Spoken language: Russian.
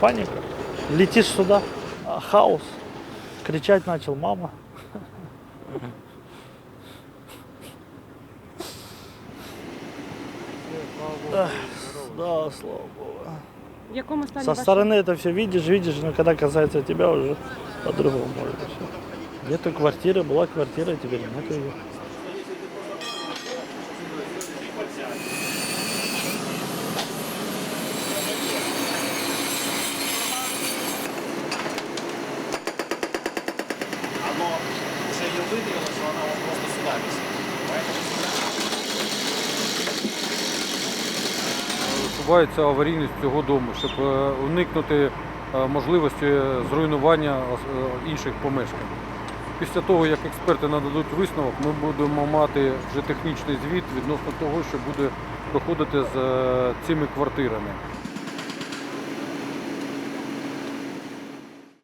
Паника. Летишь сюда, а, хаос. Кричать начал мама. Эх, Да, слава богу. В якому стані Со стороны это все видишь, видишь, но когда касается тебя уже по-другому может быть. Нету квартиры, была квартира, теперь нету ее. Выгрело, что она просто сюда висит. Відбувається аварійність цього дому, щоб е, уникнути е, можливості зруйнування е, інших помешкань. Після того, як експерти нададуть висновок, ми будемо мати вже технічний звіт відносно того, що буде проходити з цими квартирами.